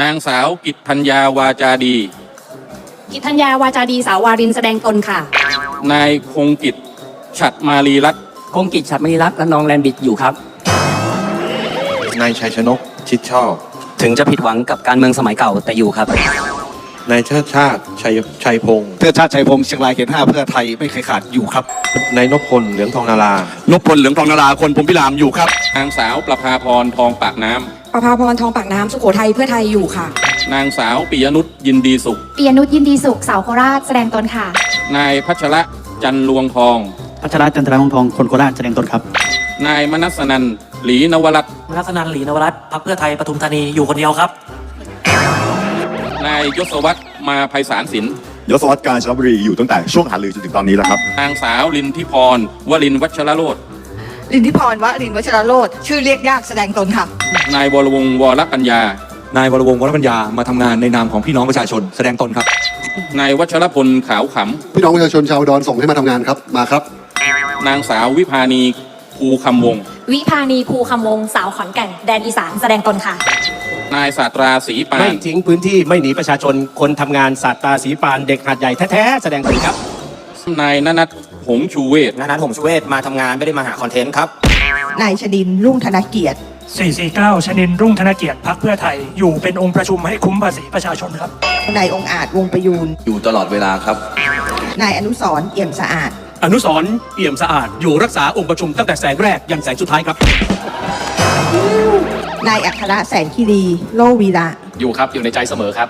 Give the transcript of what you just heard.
นางสาวกิตธัญญาวาจาดี กิตธัญญาวาจาดีสาววารินแสดงตนค่ะ นายคงกิจฉัดมารีรัตน์คงกิจฉัดมณีรัตน์และน้องแลนบิดอยู่ครับ นายชัยชนก ชิดชอบ ถึงจะผิดหวังกับการเมืองสมัยเก่าแต่อยู่ครับ นายชาติชาติชัยชัยพงศ์เพื่อชาติชัยพงศ์เชียงรายเขตห้าเพื่อไทยไม่เคยขาดอยู่ครับนายนพพลเหลืองทองนารานพพลเหลืองทองนาราคนผมพิรามอยู่ครับ นางสาวประภาพรทองปากน้ประภาพรทองปากน้ำสุโขทัยเพื่อไทยอยู่ค่ะำนางสาวปิยนุชยินดีสุข ปียนุชยินดีสุขสาวโคราชแสดงตนค่ะ นายพัชระจันลวงทอง พัชรจันทราวงศ์ทองคนโคราชแสดงตนครับ นายมนัสนันหลีนวรัตน์รัศนันหลีนวรัตน์พักเพื่อไทยปทุมธานีอยู่คนเดียวครับ นายยศวัตรมาภัยสารสินยศวรรษการชลบุรีอยู่ตั้งแต่ช่วงหาลือจนถึงตอนนี้แล้วครับ นางสาวลินทิพรวลินวัชรโรธลินทิพรวรินทร์วัชรโรธชื่อเรียกยากแสดงตนค่ะ นายวรวงศ์วรปัญญา นายวรวงศ์วรปัญญามาทำงานในนามของพี่น้องประชาชนแสดงตนครับ นายวัชรพลขาวขพี่น้องประชาชนชาวอุดอนส่งให้มาทำงานครับ มาครับำนางสาววิพานีภูคำวงศ์วิพานีภูคำวงสาวขอนแก่นแดนอีสานแสดงตนค่ะ นายศาสตราศรีปาไม่นทิ้งพื้นที่ไม่หนีประชาชนคนทำงานศาสตราสีปานเด็กหาดใหญ่แท้ๆแสดงตนครับ นายนนัทหงชูเวศ นานัทหงสุเวศมาทำงานไม่ได้มาหาคอนเทนต์ครับ นายชดินรุ่งธนเกียรติ 449 ชนินรุ่งธนเกียรติพักเพื่อไทย อยู่เป็นองค์ประชุมให้คุ้มภาษีประชาชนครับ นายองค์อาจวงประยูน อยู่ตลอดเวลาครับ นายอนุสรณ์เอี่ยมสะอาด อนุสรณ์เอี่ยมสะอาด อยู่รักษาองค์ประชุมตั้งแต่แสงแรกยันแสงสุดท้ายครับ นายอัครแสนคีรีโลวีระ อยู่ครับ อยู่ในใจเสมอครับ